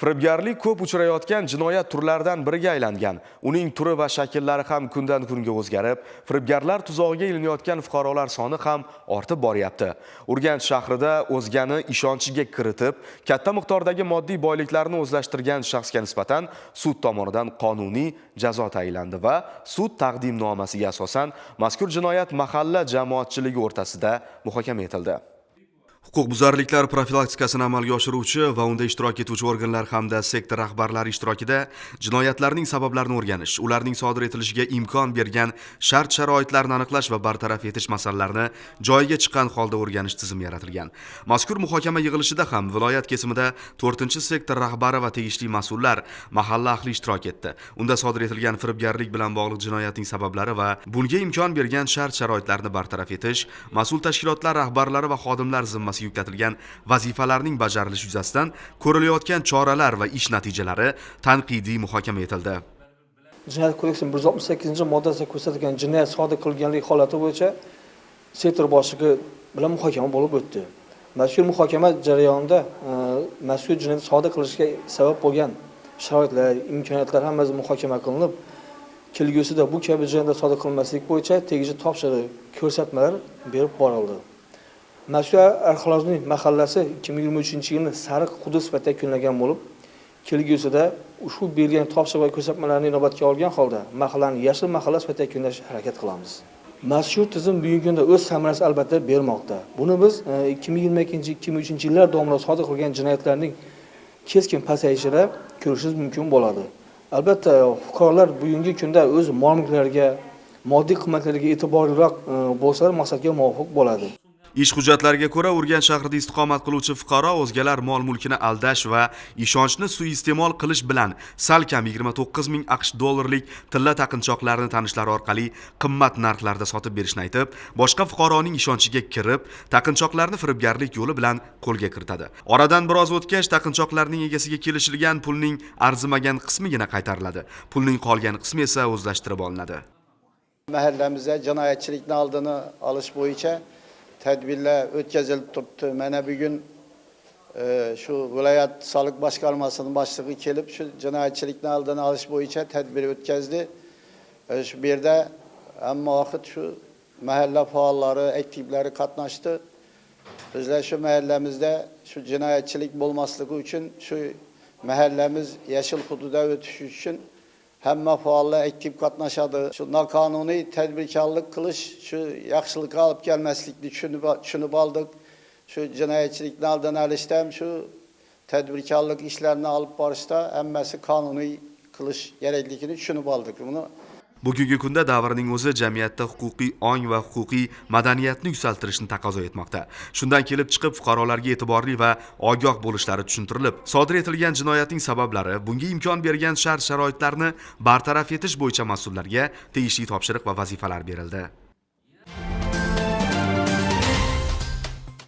Firibgarlik ko'p uchrayotgan jinoyat turlaridan biriga aylangan. Uning turi va shakllari ham kundan kunga o'zgarib, firibgarlar tuzog'iga ilinayotgan fuqarolar soni ham ortib boryapti. Urganch shahrida o'zgani ishonchiga kiritib, katta miqdordagi moddiy boyliklarni o'zlashtirgan shaxsga nisbatan sud tomonidan qonuniy jazo tayinlandi va sud taqdimnomasiga asosan mazkur jinoyat mahalla jamoatchiligi o'rtasida muhokama etildi. Huquqbuzarliklar profilaktikasini amalga oshiruvchi va unda ishtirok etuvchi organlar hamda sektor rahbarlari ishtirokida jinoyatlarning sabablarini o'rganish, ularning sodir etilishiga imkon bergan shart-sharoitlarni aniqlash va bartaraf etish masalalarini joyiga chiqqan holda o'rganish tizimi yaratilgan. Mazkur muhokama yig'ilishida ham viloyat kesimida 4-sektor rahbari va tegishli mas'ullar, mahalla ahli ishtirok etdi. Unda sodir etilgan firibgarlik bilan bog'liq jinoyatning sabablari va bunga imkon bergan shart-sharoitlarni bartaraf etish, mas'ul tashkilotlar rahbarlari va xodimlar boshqarmasiga yuklatilgan vazifalarning bajarilishi yuzasidan ko'rilayotgan choralar va ish natijalari tanqidiy muhokama etildi. jinoyat kodeksining bir yuz oltmish sakkizinchi moddasida ko'rsatilgan jinoyat sodir qilganlik holati bo'yicha sektor boshlig'i bilan muhokama bo'lib o'tdi mazkur muhokama jarayonida e, mazkur jinoyat sodir qilishga sabab bo'lgan sharoitlar imkoniyatlar hammasi muhokama qilinib kelgusida bu kabi jinoyatlar sodir qilmaslik bo'yicha tegishli topshiriq ko'rsatmalar berib borildi mashhur arxeologik mahallasi ikki ming yigirma uchinchi yilni sariq hudud sifatida yakunlagan bo'lib kelgusida ushbu berilgan topshiriq va ko'rsatmalarni inobatga olgan holda mahallani yashil mahalla sifatida yakunlashga harakat qilamiz. Mazkur tizim bugungi kunda o'z samarasini albatta bermoqda. Buni biz e, ikki ming yigirma ikkinchi ikki ming uchinchi yillar davomida sodir qilgan jinoyatlarning keskin pasayishida ko'rishingiz mumkin bo'ladi. Albatta fuqarolar bugungi kunda o'z mol mulklariga moddiy qiymatlariga e'tiborliroq e, bo'lsalar maqsadga muvofiq bo'ladi. Ish hujjatlariga ko'ra Urganch shahrida istiqomat qiluvchi fuqaro o'zgalar mol-mulkini aldash va ishonchni suiiste'mol qilish bilan salkam 29 ming AQSh dollarlik tilla taqinchoqlarni tanishlari orqali qimmat narxlarda sotib berishni aytib, boshqa fuqaroning ishonchiga kirib, taqinchoqlarni firibgarlik yo'li bilan qo'lga kiritadi. Oradan biroz o'tgach, taqinchoqlarning egasiga kelishilgan pulning arzimagan qismigina qaytariladi. Pulning qolgan qismi esa o'zlashtirib olinadi. mahallamizda jinoyatchilikni oldini olish bo'yicha tedbirler ötkazılıp tuttu. Mene bir gün e, şu vilayet sağlık başkanmasının başlığı kelip şu cinayetçilikten aldığın alış boyunca tedbiri ötkazdi. E, şu bir de ama vakit şu mahalle faallari aktivlari qatnashdi bizlar shu mahallamizda shu jinoyatchilik bo'lmasligi uchun shu mahallamiz yashil hududda o'tishi uchun həmmə fəallə aktiv qatnaşadı. Şunlar qanuni tədbirkarlıq qılış, şu yaxşılığa alıb gəlməzlikni düşünüb, düşünüb aldıq. Şu cinayətçilikdən aldan əlişdəm, şu tədbirkarlıq işlərini alıb barışda həmməsi qanuni qılış gərəklikini düşünüb aldıq. Bunu Bugungi kunda davrning o'zi jamiyatda huquqiy ong va huquqiy madaniyatni yuksaltirishni taqozo etmoqda. Shundan kelib chiqib fuqarolarga e'tiborli va ogoh bo'lishlari tushuntirilib, sodir etilgan jinoyatning sabablari, bunga imkon bergan shart-sharoitlarni bartaraf etish bo'yicha mas'ullarga tegishli topshiriq va vazifalar berildi.